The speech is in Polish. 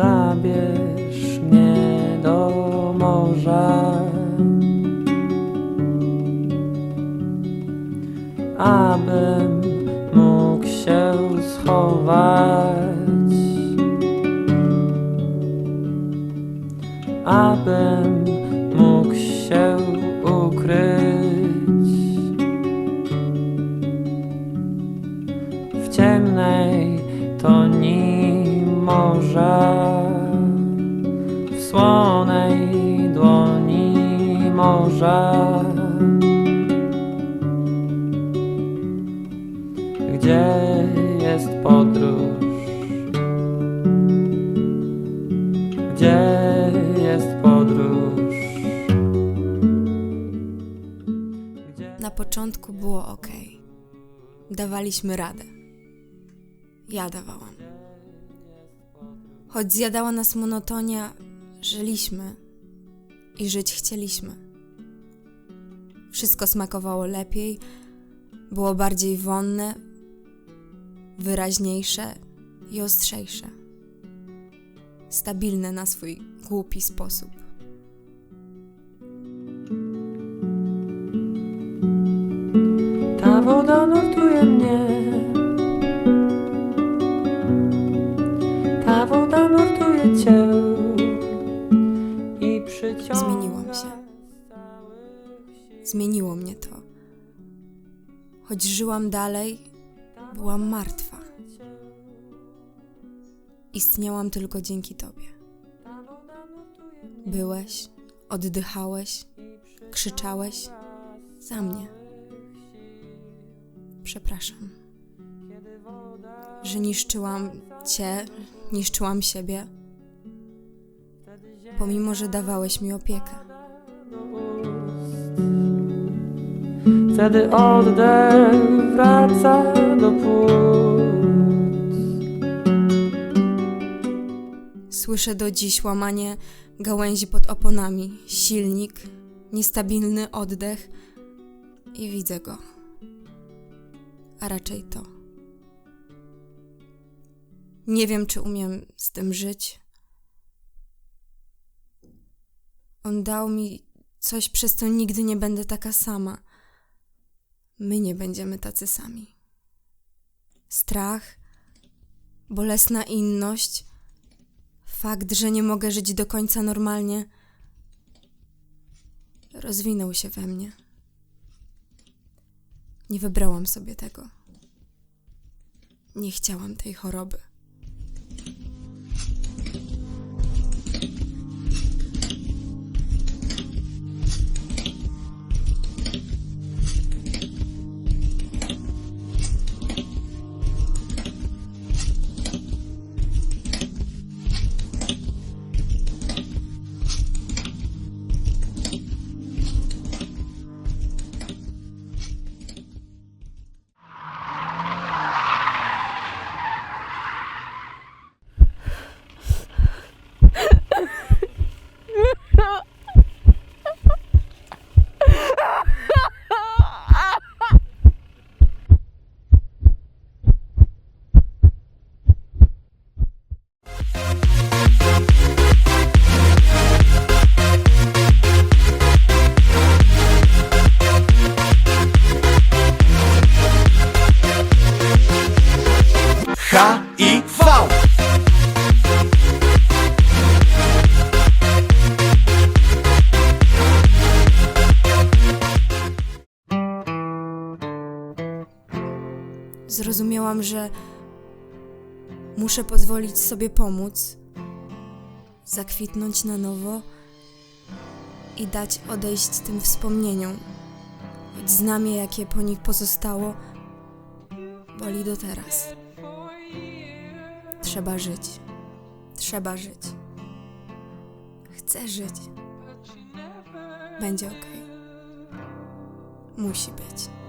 zabierz mnie do morza. Abym mógł się schować, abym mógł się ukryć w ciemnej to nic morza, w słonej dłoni morza. Gdzie jest podróż? Gdzie jest podróż? Gdzie... Na początku było ok. Dawaliśmy radę. Ja dawałam. Choć zjadała nas monotonia, żyliśmy i żyć chcieliśmy. Wszystko smakowało lepiej, było bardziej wonne, wyraźniejsze i ostrzejsze. Stabilne na swój głupi sposób. Ta woda nurtuje mnie. Zmieniło mnie to. Choć żyłam dalej, byłam martwa. Istniałam tylko dzięki Tobie. Byłeś, oddychałeś, krzyczałeś za mnie. Przepraszam, że niszczyłam Cię, niszczyłam siebie, pomimo że dawałeś mi opiekę. Wtedy oddech wraca do płuc. Słyszę do dziś łamanie gałęzi pod oponami, silnik, niestabilny oddech i widzę go. A raczej to. Nie wiem, czy umiem z tym żyć. On dał mi coś, przez co nigdy nie będę taka sama. My nie będziemy tacy sami. Strach, bolesna inność, Fakt, że nie mogę żyć do końca normalnie, rozwinął się we mnie. Nie wybrałam sobie tego. Nie chciałam tej choroby. Zrozumiałam, że muszę pozwolić sobie pomóc, zakwitnąć na nowo i dać odejść tym wspomnieniom, choć znamie, jakie po nich pozostało, boli do teraz. Trzeba żyć. Trzeba żyć. Chcę żyć. Będzie ok. Musi być.